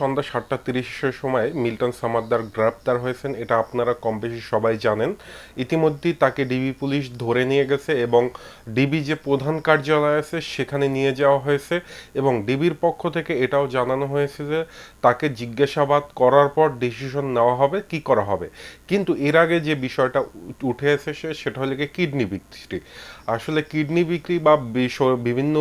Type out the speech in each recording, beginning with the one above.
সন্ধ্যা সাতটা তিরিশের সময় মিল্টন সামাদ্দার গ্রেপ্তার হয়েছেন, এটা আপনারা কম বেশি সবাই জানেন। ইতিমধ্যেই তাকে ডিবি পুলিশ ধরে নিয়ে গেছে এবং ডিবি যে প্রধান কার্যালয় আছে, সেখানে নিয়ে যাওয়া হয়েছে এবং ডিবির পক্ষ থেকে এটাও জানানো হয়েছে যে তাকে জিজ্ঞাসাবাদ করার পর ডিসিশন নেওয়া হবে, কি করা হবে। কিন্তু এর আগে যে বিষয়টা উঠে এসেছে সেটা হলো গিয়ে কিডনি বিক্রি। আসলে কিডনি বিক্রি বা বিভিন্ন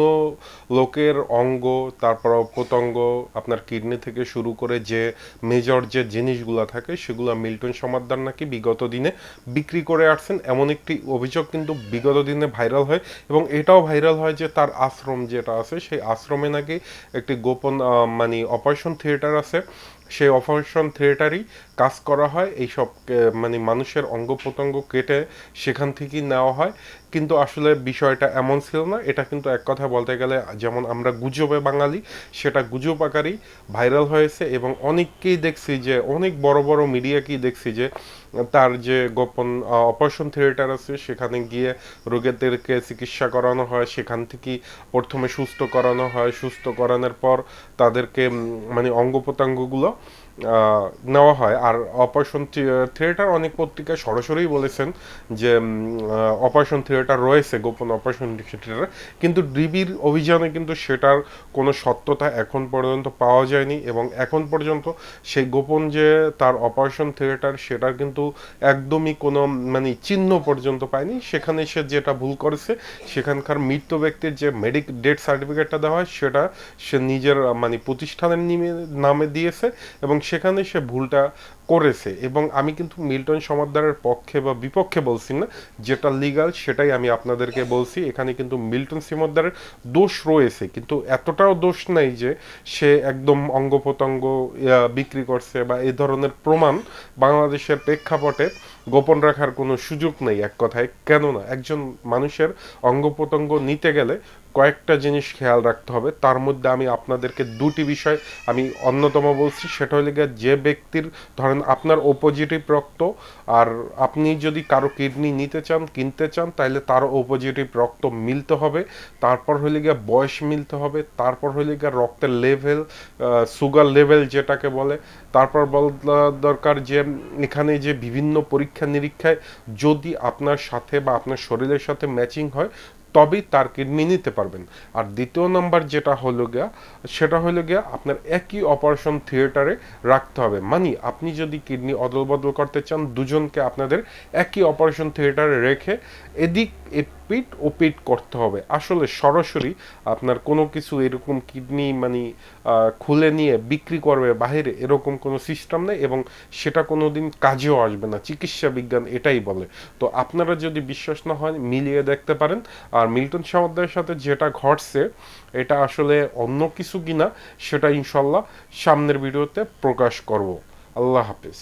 লোকের অঙ্গ, তারপর প্রত্যঙ্গ, আপনার কিডনি থেকে শুরু করে যে মেজর যে জিনিসগুলো থাকে, সেগুলো মিল্টন সমাদ্দার নাকি বিগত দিনে বিক্রি করে আসছেন, এমন একটি অভিযোগ কিন্তু বিগত দিনে ভাইরাল হয় এবং এটাও ভাইরাল হয় যে তার আশ্রম যেটা আছে, সেই আশ্রমে নাকি একটি গোপন মানে অপারেশন থিয়েটার আছে। সেই অপারেশন থিয়েটারই কাজ করা হয়। এইসব মানে মানুষের অঙ্গ প্রত্যঙ্গ কেটে সেখান থেকেই নেওয়া হয়। কিন্তু আসলে বিষয়টা এমন ছিল না। এটা কিন্তু এক কথা বলতে গেলে, যেমন আমরা গুজবে বাঙালি, সেটা গুজব আকারেই ভাইরাল হয়েছে এবং অনেককেই দেখছি যে, অনেক বড় বড় মিডিয়াকেই দেখছি যে তার যে গোপন অপারেশন থিয়েটার আছে, সেখানে গিয়ে রোগীদেরকে চিকিৎসা করানো হয়, সেখান থেকে প্রথমে সুস্থ করানো হয়। সুস্থ করানোর পর তাদেরকে মানে অঙ্গ প্রত্যঙ্গগুলো নেওয়া হয়। আর অপারেশন থিয়েটার অনেক পত্রিকায় সরাসরি বলেছেন যে অপারেশন থিয়েটার রয়েছে, গোপন অপারেশন থিয়েটার কিন্তু ডিবির অভিযানে কিন্তু সেটার কোনো সত্যতা এখন পর্যন্ত পাওয়া যায়নি এবং এখন পর্যন্ত সেই গোপন যে তার অপারেশন থিয়েটার সেটার কিন্তু একদমই কোনো মানে চিহ্ন পর্যন্ত পায়নি। সেখানে সে যেটা ভুল করেছে, সেখানকার মৃত ব্যক্তির যে মেডিক ডেথ সার্টিফিকেটটা দেওয়া হয়, সেটা সে নিজের মানে প্রতিষ্ঠানের নিমে- নামে দিয়েছে এবং সেখানে সে ভুলটা করেছে এবং আমি কিন্তু মিল্টন সমাদ্দারের পক্ষে বা বিপক্ষে বলছি না, যেটা লিগাল সেটাই আমি আপনাদেরকে বলছি, এখানে কিন্তু মিল্টন সিমদ্দারের দোষ রয়েছে, কিন্তু এতটাও দোষ নাই যে সে একদম অঙ্গ প্রত্যঙ্গ বিক্রি করছে বা এই ধরনের প্রমাণ বাংলাদেশের প্রেক্ষাপটে গোপন রাখার কোনো সুযোগ নেই, এক কথায় কেননা একজন মানুষের অঙ্গ প্রত্যঙ্গ নিতে গেলে কয়েকটা জিনিস খেয়াল রাখতে হবে। তার মধ্যে আমি আপনাদেরকে দুটি বিষয় আমি অন্যতম বলছি। সেটা হলে গিয়ে যে ব্যক্তির ধরেন আপনার অপোজিটিভ রক্ত আর আপনি যদি কারও কিডনি নিতে চান, কিনতে চান তাহলে তার অপোজিটিভ রক্ত মিলতে হবে। তারপর হলে গিয়ে বয়স মিলতে হবে। তারপর হলে গিয়ে রক্তের লেভেল সুগার লেভেল যেটাকে বলে। তারপর বলা দরকার যে এখানে যে বিভিন্ন পরীক্ষা নিরীক্ষায় যদি আপনার সাথে বা আপনার শরীরের সাথে ম্যাচিং হয় তবেই তার কিডনি নিতে পারবেন। আর দ্বিতীয় নাম্বার যেটা হলো গিয়া, সেটা হলো গিয়া আপনার একই অপারেশন থিয়েটারে রাখতে হবে। মানে আপনি যদি কিডনি অদল বদল করতে চান, দুজনকে আপনাদের একই অপারেশন থিয়েটারে রেখে এদিক এপিট ওপিট করতে হবে। আসলে সরাসরি আপনার কোনো কিছু এরকম কিডনি মানে খুলে নিয়ে বিক্রি করবে বাইরে এরকম কোনো সিস্টেম নেই এবং সেটা কোনো দিন কাজেও আসবে না। চিকিৎসা বিজ্ঞান এটাই বলে। তো আপনারা যদি বিশ্বাস না হয়, মিলিয়ে দেখতে পারেন। আর মিল্টন সামুদ্রের সাথে যেটা ঘটছে, এটা আসলে অন্য কিছু কিনা, সেটা ইনশাল্লাহ সামনের ভিডিওতে প্রকাশ করব। আল্লাহ হাফিজ।